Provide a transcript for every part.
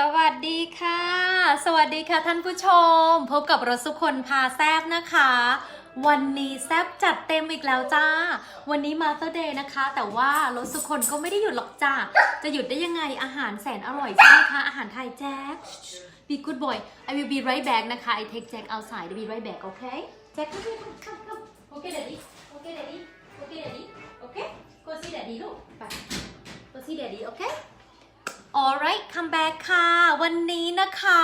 สวัสดีค่ะ สวัสดีค่ะท่านผู้ชม พบกับรถสุคนพาแซบนะคะ วันนี้แซบจัดเต็มอีกแล้วจ้า วันนี้มาสเตอร์เดย์นะคะ แต่ว่ารถสุคนก็ไม่ได้หยุดหรอกจ้า จะหยุดได้ยังไงอาหารแสนอร่อยใช่ไหมคะอาหารไทยแจ็ค be good boy I will be right back นะคะ I take Jack outside I'll be right back okay Jack come here come come come okay daddy okay daddy okay daddy okay go see daddy ลูกไป go see daddy okay alright come back ค่ะ วันนี้นะคะ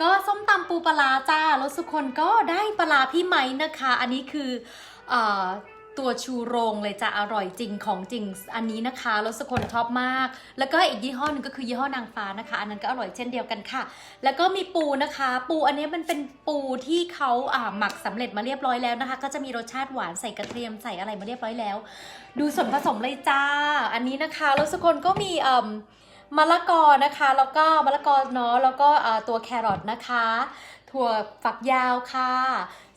ก็ส้มตำปูปลาร้าจ้ารสุคนก็ได้ปลาพี่ไม้นะคะ อันนี้คืออตัวชูโรงเลยจะอร่อยจริงของจริงอันนี้นะคะรสสุคนชอบมาก แล้วก็อีกยี่ห้อหนึงก็คือยี่ห้อนางฟ้านะคะ อันนั้นก็อร่อยเช่นเดียวกันค่ะ แล้วก็มีปูนะคะ ปูอันนี้มันเป็นปูที่เขาหมักสำเร็จมาเรียบร้อยแล้วนะคะ ก็จะมีรสชาติหวานใส่กระเทียมใส่อะไรมาเรียบร้อยแล้ว ดูส่วนผสมเลยจ้า อันนี้นะคะรสสุคนก็มีเอ่ มะละกอนะคะ แล้วก็มะละกอเนาะแล้วก็ตัวแครอทนะคะ ถั่วฝักยาวค่ะ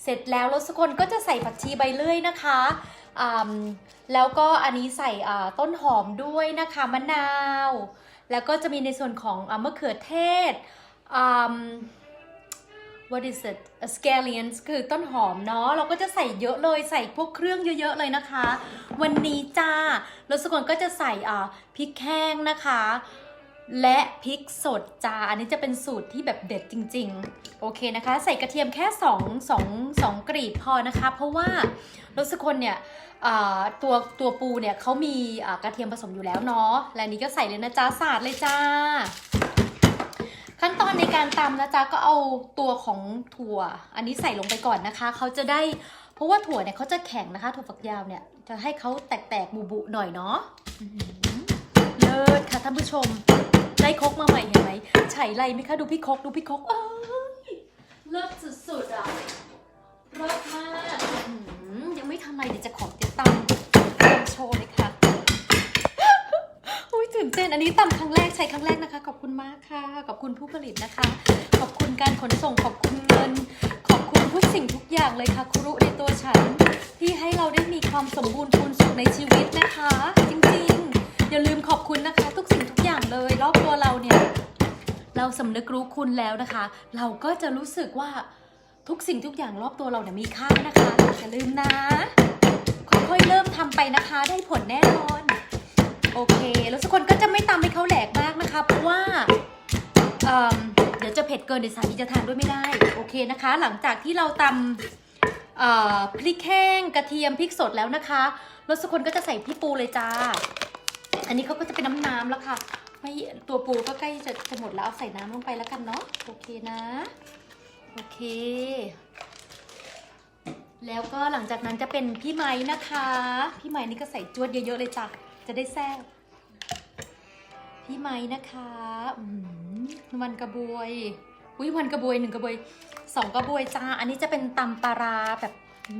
เสร็จแล้วรสคนก็จะใส่ผักชีใบเลื่อยนะคะอืมแล้วก็อันนี้ใส่ต้นหอมด้วยนะคะมะนาว แล้วก็จะมีในส่วนของอมะเขือเทศอืม what is it scallions คือต้นหอมเนาะเราก็จะใส่เยอะเลยใส่พวกเครื่องเยอะๆเลยนะคะ วันนี้จ้ารสกุลก็จะใส่พริกแห้งนะคะ และพริกสดจ้าอันนี้จะเป็นสูตรที่แบบเด็ดจริง ๆ โอเคนะคะ ใส่กระเทียมแค่2 2 2กรีบพอนะคะ เพราะว่ารสกุลเนี่ยตัวตัวปูเนี่ยเขามีกระเทียมผสมอยู่แล้วเนาะและนี้ก็ใส่เลยนะจ้าสาดเลยจ้า ขั้นตอนในการตำนะจ๊ะก็เอาตัวของถั่ว อันนี้ใส่ลงไปก่อนนะคะเขาจะได้เพราะว่าถั่วเนี่ยเขาจะแข็งนะคะถั่วฝักยาวเนี่ยจะให้เขาแตกๆบุๆหน่อยเนาะเลิศค่ะท่านผู้ชม ได้คกมาใหม่เห็นไหมไฉไรไหมคะดูพี่คกดูพี่คกเอ้ยเลิศสุดๆอะเลิศมากยังไม่ทำอะไรเดี๋ยวจะขอติดตามตำโชว์เลยค่ะอุ้ยตื่นเต้นอันนี้ตำครั้งแรกใช้ครั้งแรกนะคะ ขอบคุณมากค่ะ ขอบคุณผู้ผลิตนะคะ ขอบคุณการขนส่งขอบคุณเงิน ขอบคุณทุกสิ่งทุกอย่างเลยค่ะครุในตัวฉัน ที่ให้เราได้มีความสมบูรณ์พูนสุขในชีวิตนะคะ จริงๆ อย่าลืมขอบคุณนะคะ ทุกสิ่งทุกอย่างเลยรอบตัวเราเนี่ย เราสำนึกรู้คุณแล้วนะคะ เราก็จะรู้สึกว่าทุกสิ่งทุกอย่างรอบตัวเราเนี่ยมีค่านะคะอย่าลืมนะค่อยๆเริ่มทำไปนะคะ ได้ผลแน่นอน โอเค แล้วทุกคนก็จะไม่ตำให้เขาแหลกมากนะคะ เพราะว่าเเดี๋ยวจะเผ็ดเกินเดี๋ยวสามีจะทานด้วยไม่ได้ โอเคนะคะ หลังจากที่เราตำพริกแห้งกระเทียมพริกสดแล้วนะคะ แล้วทุกคนก็จะใส่พี่ปูเลยจ้า อันนี้เขาก็จะเป็นน้ำน้ำแล้วค่ะ ไม่ตัวปูก็ใกล้จะจะหมดแล้วเอาใส่น้ำลงไปแล้วกันเนาะโอเคนะ โอเค แล้วก็หลังจากนั้นจะเป็นพี่ไม้นะคะ พี่ไม้นี่ก็ใส่จวดเยอะๆเลยจ้ะจะได้แซ่บพี่ไม้นะคะวันกระบวยอุ้ยวันกระบวยหนึ่งกระบวยสองกระบวยจ้า อันนี้จะเป็นตำปลาร้าแบบ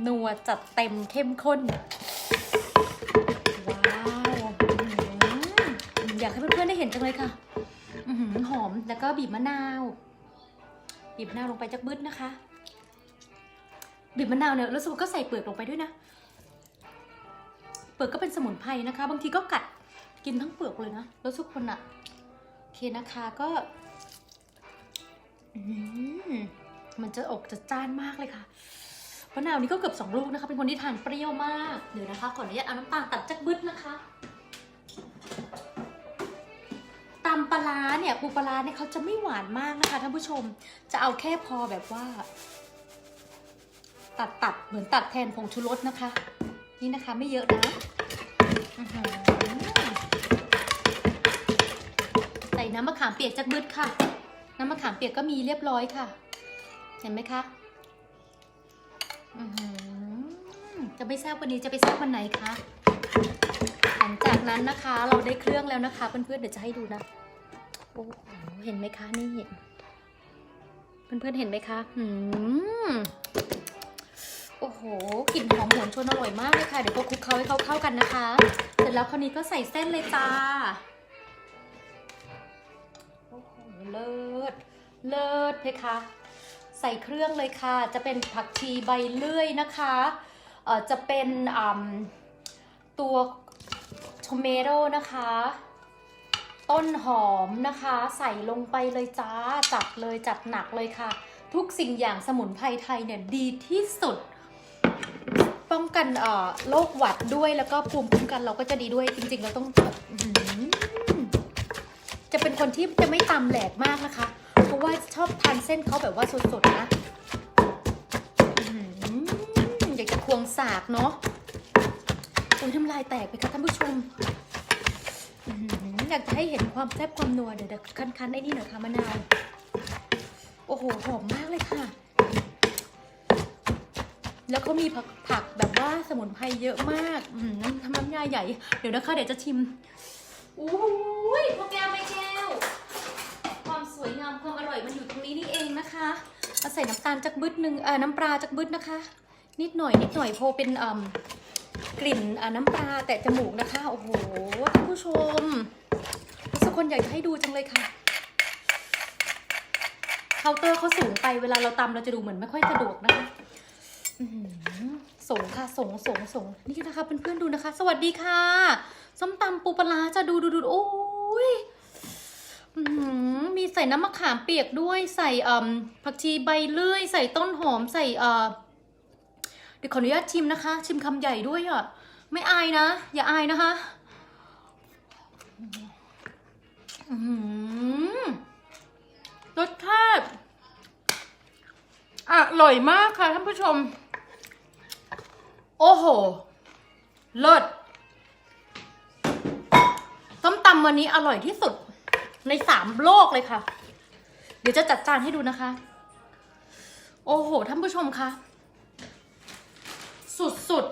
นัวจัดเต็มเข้มข้น ว้าว เห็นจังเลยค่ะอืหอมแล้วก็บีบมะนาว บีบมะนาวลงไปจักบึ้ดนะคะ บีบมะนาวเนี่ยแล้วสมมติก็ใส่เปลือกลงไปด้วยนะ เปลือกก็เป็นสมุนไพรนะคะ บางทีก็กัดกินทั้งเปลือกเลยนะแล้วทุกคนอะโอเคนะคะก็มันจะอกจะจ้านมากเลยค่ะมะนาวนี่ก็เกือบสองลูกนะคะ เป็นคนที่ทานเปรี้ยวมาก เดี๋ยวนะคะ ขออนุญาตเอาน้ำตาลตัดจักบึดนะคะาร้าเนี่ยปูปลาร้าเนี่ยเขาจะไม่หวานมากนะคะท่านผู้ชมจะเอาแค่พอแบบว่า ตัดตัดเหมือนตัดแทนผงชูรสนะคะ นี่นะคะไม่เยอะนะใส่น้ำมะขามเปียกจักบึดค่ะ น้ำมะขามเปียกก็มีเรียบร้อยค่ะ เห็นไหมคะจะไม่แซ่บวันนี้จะไปแซ่บวันไหนคะหลังจากนั้นนะคะเราได้เครื่องแล้วนะคะเพื่อนๆเดี๋ยวจะให้ดูนะ อ้โหเห็นไหมคะนี่เพื่อนๆเห็นไหมคะอืมโอ้โหกลิ่นหอมหวนชวนอร่อยมากเลยค่ะ เดี๋ยวก็คลุกเคล้าให้เขาเข้ากันนะคะ เสร็จแล้วคราวนี้ก็ใส่เส้นเลยจ้า โอ้โห เลิศ เลิศเพคะใส่เครื่องเลยค่ะ จะเป็นผักชีใบเลื่อยนะคะ เอ่อ จะเป็นตัวโทเมโตนะคะ ต้นหอมนะคะ ใส่ลงไปเลยจ้า จัดเลยจัดหนักเลยค่ะ ทุกสิ่งอย่างสมุนไพรไทยเนี่ยดีที่สุด ป้องกันเอ่อโรคหวัดด้วยแล้วก็ภูมิคุ้มกันเราก็จะดีด้วยจริงๆ เราต้องแบบจะเป็นคนที่จะไม่ตำแหลกมากนะคะ เพราะว่าชอบทานเส้นเขาแบบว่าสดๆนะอยากจะควงสากเนาะโอ้ยน้ำลายแตกไปค่ะท่านผู้ชม ออยากจะให้เห็นความแซ่บความนัวเดี๋ยวเดี๋ยวคั้นๆไอ้นี่หน่อยค่ะมะนาวโอ้โหหอมมากเลยค่ะ แล้วเขามีผักผักแบบว่าสมุนไพรเยอะมากอืมน้ำทำน้ำยาใหญ่ เดี๋ยวนะคะเดี๋ยวจะชิมอุ้ยพ่อแก้วไม่แก้วความสวยงามความอร่อยมันอยู่ตรงนี้นี่เองนะคะเอาใส่น้ำตาลจักบึดหนึ่งเอ่อน้ำปลาจักบึดนะคะ นิดหน่อยนิดหน่อยโพเป็นเอ่มกลิ่นอ่าน้ำปลาแตะจมูกนะคะ โอ้โหท่านผู้ชมทุก คนอยากจะให้ดูจังเลยค่ะ เคาน์เตอร์เขาสูงไปเวลาเราตำเราจะดูเหมือนไม่ค่อยสะดวกนะคะสงค่ะสงสงสงนี่นะคะเพื่อนๆดูนะคะ สวัสดีค่ะส้มตำปูปลาจะดูดูดูโอ้ยหือมีใส่น้ำมะขามเปียกด้วยใส่ผักชีใบเลื่อย ใส่ต้นหอมใส่เอ่อเดี๋ยวขออนุญาตชิมนะคะ ชิมคำใหญ่ด้วยอะไม่อายนะ อย่าอายนะคะอื้อหือ รสชาติอร่อยมากค่ะท่านผู้ชม โอ้โหเลิศต้มตำวันนี้อร่อยที่สุดในสามโลกเลยค่ะ เดี๋ยวจะจัดจานให้ดูนะคะ โอ้โห ท่านผู้ชมคะสุด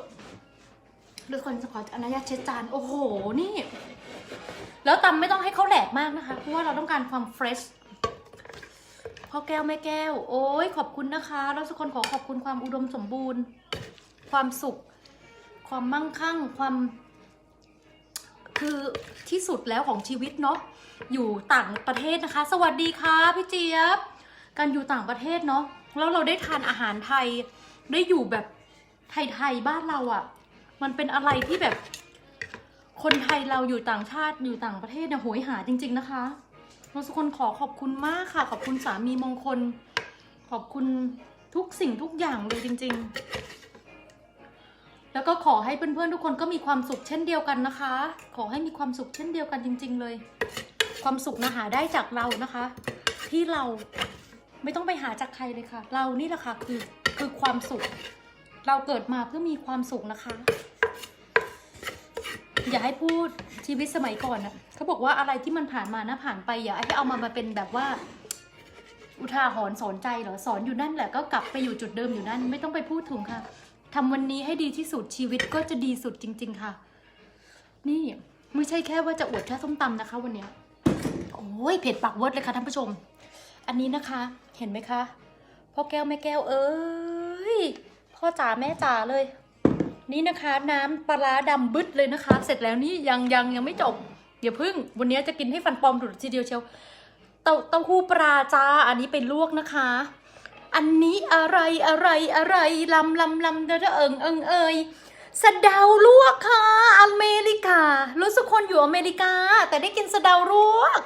ๆดูคนขออนุญาตเช็ดจาน โอ้โห นี่ แล้วตำไม่ต้องให้เขาแหลกมากนะคะ เพราะว่าเราต้องการความเฟรชพ่อแก้วแม่แก้ว โอ้ยขอบคุณนะคะแล้วทุกคนขอขอบคุณความอุดมสมบูรณ์ ความสุข ความมั่งคั่ง ความ คือที่สุดแล้วของชีวิตเนาะอยู่ต่างประเทศนะคะ สวัสดีค่ะพี่เจี๊ยบการอยู่ต่างประเทศเนาะแล้วเราได้ทานอาหารไทยได้อยู่แบบไทยๆบ้านเราอะ่ะ มันเป็นอะไรที่แบบ คนไทยเราอยู่ต่างชาติอยู่ต่างประเทศเนี่ยโหยหาจริง ๆ นะคะเราทุกคนขอขอบคุณมากค่ะ ขอบคุณสามีมงคล ขอบคุณทุกสิ่งทุกอย่างเลยจริง ๆ แล้วก็ขอให้เพื่อนๆทุกคนก็มีความสุขเช่นเดียวกันนะคะ ขอให้มีความสุขเช่นเดียวกันจริง ๆ เลย ความสุขนะหาได้จากเรานะคะ ที่เราไม่ต้องไปหาจากใครเลยค่ะ เรานี่แหละค่ะคือคือความสุข เราเกิดมาเพื่อมีความสุขนะคะ อย่าให้พูดชีวิตสมัยก่อนอะเขาบอกว่าอะไรที่มันผ่านมานะผ่านไปอย่าให้เอามามาเป็นแบบว่า อุทาหรณ์สอนใจเหรอสอนอยู่นั่นแหละก็กลับไปอยู่จุดเดิมอยู่นั่น ไม่ต้องไปพูดถึงค่ะทำวันนี้ให้ดีที่สุดชีวิตก็จะดีสุดจริง ๆ ค่ะ นี่ไม่ใช่แค่ว่าจะอวดแค่ส้มตำนะคะ วันเนี้ยโอ้ยเผ็ดปากเวิร์ดเลยค่ะท่านผู้ชม อันนี้นะคะ เห็นไหมคะพ่อแก้วแม่แก้วเอ้ยพ่อจ๋าแม่จ๋าเลย นี่นะคะน้ำปลาร้าดำบึดเลยนะคะ เสร็จแล้วนี่ยังยังยังไม่จบอย่าพึ่ง วันนี้จะกินให้ฟันปลอมดุดทีเดียวเชียวเต้าเต้าหู้ปลาจ้าอันนี้ไปลวกนะคะ อันนี้อะไรอะไรอะไรลำลำลำเดอเอิงเอิงเอยสะเดาลวกค่ะ อเมริกา รู้สึกคนอยู่อเมริกา แต่ได้กินสะเดาลวก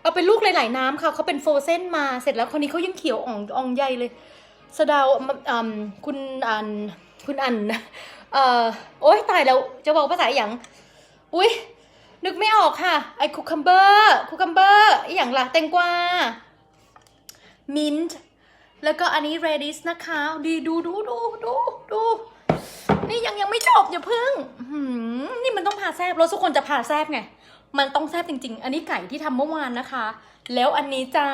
เอาไปลูกหลายๆน้ำค่ะเขาเป็นโฟรเซนมาเสร็จแล้วคนนี้เขายังเขียวอ่องอ่องใหญ่เลยสะเดาอืมคุณอันคุณอัน เอ่อโอ๊ยตายแล้วจะบอกภาษาอหย่างอุ้ยนึกไม่ออกค่ะ ไอ้คุคัมเบอร์คุคัมเบอร์อหย่างล่ะแตงกวามินท์แล้วก็อันนี้เรดิสนะคะดีดูดูดูดูดูนี่ยังยังไม่จบอย่าพึ่งหืมนี่มันต้องพาแซบรถทุกคนจะพาแซบไง มันต้องแซบจริง ๆ อันนี้ไก่ที่ทำเมื่อวานนะคะ แล้วอันนี้จ้า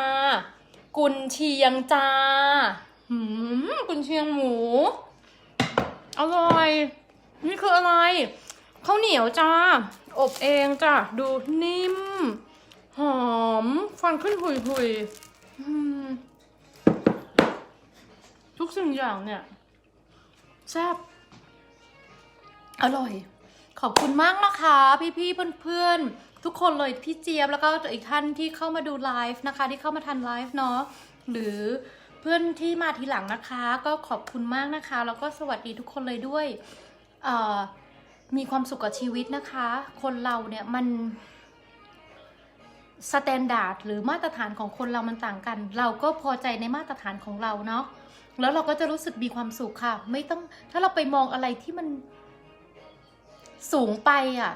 กุนเชียงจ้าหืมกุนเชียงหมู อร่อย นี่คืออะไรข้าวเหนียวจ้า อบเองจ้ะดูนิ่ม หอมฟันขึ้นหุยหุยทุกสิ่งอย่างเนี่ยแซ่บอร่อย ขอบคุณมากนะคะ พี่ๆเพื่อนๆ ทุกคนเลยพี่เจี๊ยบแล้วก็อีกท่านที่เข้ามาดูไลฟ์นะคะ ที่เข้ามาทันไลฟ์เนาะหรือ พื่อนที่มาทีหลังนะคะ ก็ขอบคุณมากนะคะ แล้วก็สวัสดีทุกคนเลยด้วยมีความสุขกับชีวิตนะคะ คนเราเนี่ยมันสแตนดาร์ดหรือมาตรฐานของคนเรามันต่างกัน เราก็พอใจในมาตรฐานของเราเนาะแล้วเราก็จะรู้สึกมีความสุขค่ะ ไม่ต้องถ้าเราไปมองอะไรที่มันสูงไปอะ่ะ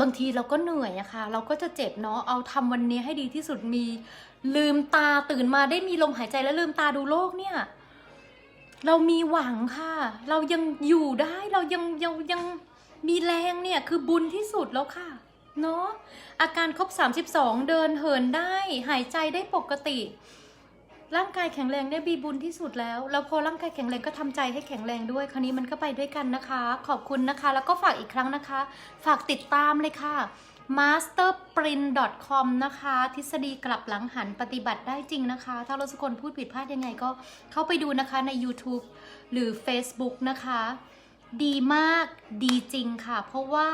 บางทีเราก็เหนื่อยอะค่ะ เราก็จะเจ็บเนาะเอาทำวันนี้ให้ดีที่สุดมีลืมตาตื่นมาได้มีลมหายใจและลืมตาดูโลกเนี่ย เรามีหวังค่ะ เรายังอยู่ได้เรายังยังยังมีแรงเนี่ยคือบุญที่สุดแล้วค่ะเนาะอาการครบ 32 เดินเหินได้ หายใจได้ปกติ ร่างกายแข็งแรงได้บีบุญที่สุดแล้ว แล้วพอร่างกายแข็งแรงก็ทำใจให้แข็งแรงด้วย คราวนี้มันก็ไปด้วยกันนะคะ ขอบคุณนะคะ แล้วก็ฝากอีกครั้งนะคะ ฝากติดตามเลยค่ะ masterprint.com นะคะ ทฤษฎีกลับหลังหันปฏิบัติได้จริงนะคะ ถ้าเราสักคนพูดผิดพลาดยังไงก็เข้าไปดูนะคะใน YouTube หรือ Facebook นะคะ ดีมากดีจริงค่ะ เพราะว่า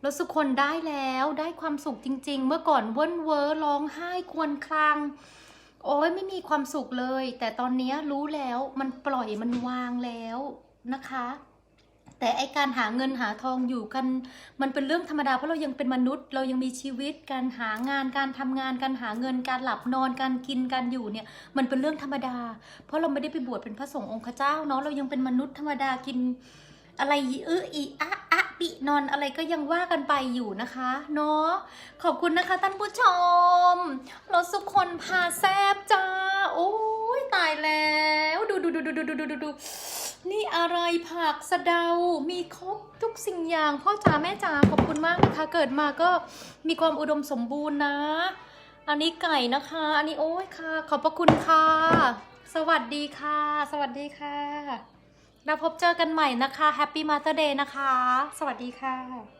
เราสุกคนได้แล้วได้ความสุขจริง ๆ เมื่อก่อนเว้นเวอร้องไห้ควรคราง โอ้ยไม่มีความสุขเลย แต่ตอนนี้รู้แล้วมันปล่อยมันวางแล้วนะคะ แต่ไอการหาเงินหาทองอยู่กัน มันเป็นเรื่องธรรมดาเพราะเรายังเป็นมนุษย์ เรายังมีชีวิตการหางานการทำงานการหาเงินการหลับนอนการกินการอยู่เนี่ย มันเป็นเรื่องธรรมดา เพราะเราไม่ได้ไปบวชเป็นพระสงฆ์องค์เจ้าเนาะเรายังเป็นมนุษย์ธรรมดากินอะไรเอออีอะอะ ปินอนอะไรก็ยังว่ากันไปอยู่นะคะเนาะขอบคุณนะคะท่านผู้ชมรถสุคนพาแซบจ้า โอ้ยตายแล้วดูดูดูดูดูดูดูดูดูนี่อะไรผักสะเดา มีครบทุกสิ่งอย่างพ่อจ๋าแม่จ๋าขอบคุณมากนะคะ เกิดมาก็มีความอุดมสมบูรณ์นะ อันนี้ไก่นะคะ อันนี้โอ้ยค่ะ ขอบพระคุณค่ะ สวัสดีค่ะ สวัสดีค่ะ แล้วพบเจอกันใหม่นะคะ Happy Mother Day นะคะ สวัสดีค่ะ